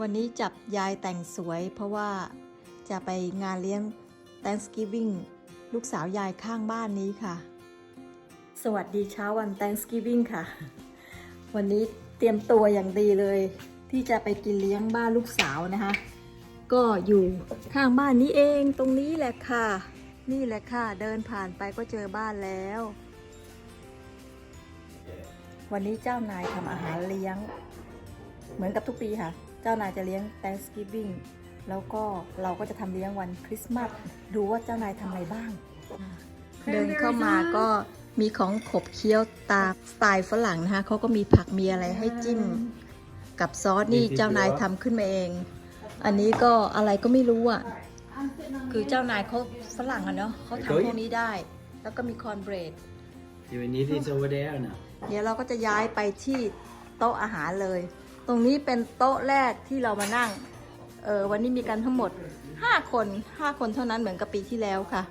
วันนี้จับยายแต่งสวย เพราะว่าจะไปงานเลี้ยง Thanksgiving ลูกสาวยายข้างบ้านนี้ค่ะ สวัสดีเช้าวัน Thanksgiving ค่ะ วันนี้เตรียมตัวอย่างดีเลย ที่จะไปกินเลี้ยงบ้านลูกสาวนะคะ ก็อยู่ข้างบ้านนี้เองตรงนี้แหละค่ะ นี่แหละค่ะ เดินผ่านไปก็เจอบ้านแล้ว วันนี้เจ้านายทำอาหารเลี้ยง เหมือนกับทุกปีค่ะ เจ้านายจะเลี้ยง Thanksgiving แล้วก็เราก็จะทำเลี้ยงวันคริสต์มาสดูว่าเจ้านายทำอะไรบ้าง เดินเข้ามาก็มีของขบเคี้ยวตามสไตล์ฝรั่งนะคะเขาก็มีผักมีอะไรให้จิ้ม กับซอสนี่เจ้านายทำขึ้นมาเอง อันนี้ก็อะไรก็ไม่รู้อะ คือเจ้านายเขาฝรั่งอะเนาะเขาทำพวกนี้ได้ แล้วก็มีคอนเบรด Do we need these over there or no? เดี๋ยวเราก็จะย้ายไปที่โต๊ะอาหารเลย ตรงนี้เป็นโต๊ะแรกที่เรามานั่ง เออวันนี้มีกันทั้งหมด 5 คน 5 คนเท่านั้นเหมือนกับปีที่แล้วค่ะ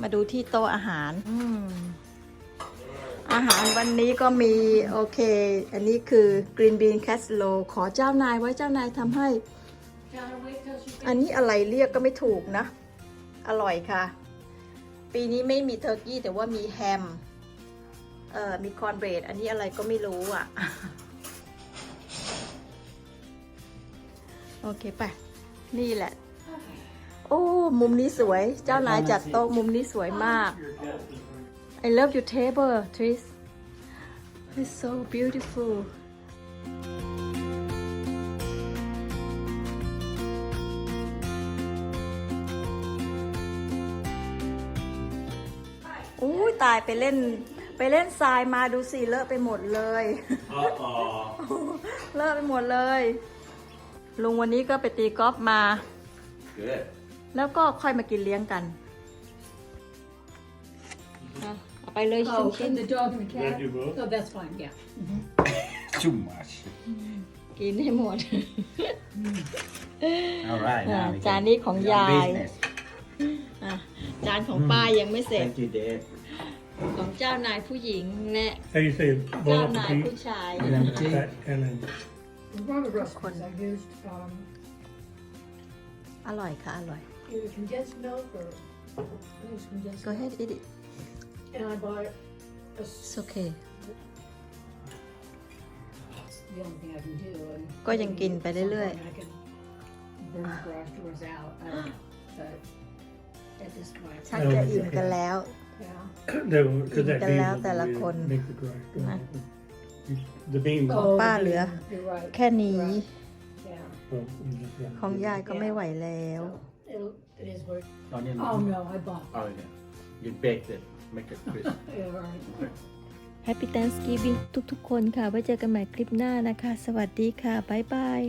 มาดูที่โต๊ะอาหารอืมอาหารวันนี้ก็มี โอเค อันนี้คือ green bean casserole ขอเจ้านายไว้เจ้านายทำให้ อันนี้อะไรเรียกก็ไม่ถูกนะ อร่อยค่ะ ปีนี้ไม่มีเทอร์กี้แต่ว่ามีแฮม เอ่อ มีคอนเบรด อันนี้อะไรก็ไม่รู้อะ โอเคไป นี่แหละ โอ้ มุมนี้สวย เจ้านายจัดโต๊ะมุมนี้สวยมาก I love your table Tris It's so beautiful อุ้ยตายไปเล่นไปเล่นทรายมาดูสิเลอะไปหมดเลย Uh-oh. เลอะไปหมดเลย ลุงวันนี้ก็ไปตีกอล์ฟมา Good. แล้วก็ค่อยมากินเลี้ยงกันอะเอาไปเลยชิ้น Oh, ชิ้น and the dog and the cat? That you both? Oh, that's fine, yeah. Too much. กินให้หมด All right. อะ Now we จาน can นี้ของ do ยาย business. อะจานของป้ายังไม่เสร็จ Thank you, Dad. ของเจ้านายผู้หญิงและ How do you say เจ้า bon นายผู้ appetit? ชาย Bon appetit. That and then One of the recipes I used, um, อร่อยค่ะ อร่อย either condensed milk or, I think it was condensed Go milk. ahead eat it And I bought a, it's s- okay the only thing I can do. and ก็ยังกินไปเรื่อย at some point I can burn the garage doors out, I don't know, but at this point, ชักจะอิ่มกันแล้ว yeah. they will, because that กินกัน bean แล้ว will แต่ละ be- คน make the garage door Nah. open. You- The bean, Oh. will- ป้าเหลือ You're right. แค่นี้ Right. Yeah. well, you just gotta ของ do ยายก็ไม่ไหวแล้ว It'll, it is what, Onion. oh no, I bought. Oh, yeah. You baked it. Make it crisp. Yeah, right. Happy Thanksgiving ทุกๆ คนค่ะ ไว้เจอกันใหม่คลิปหน้านะคะ สวัสดีค่ะ บ๊ายบาย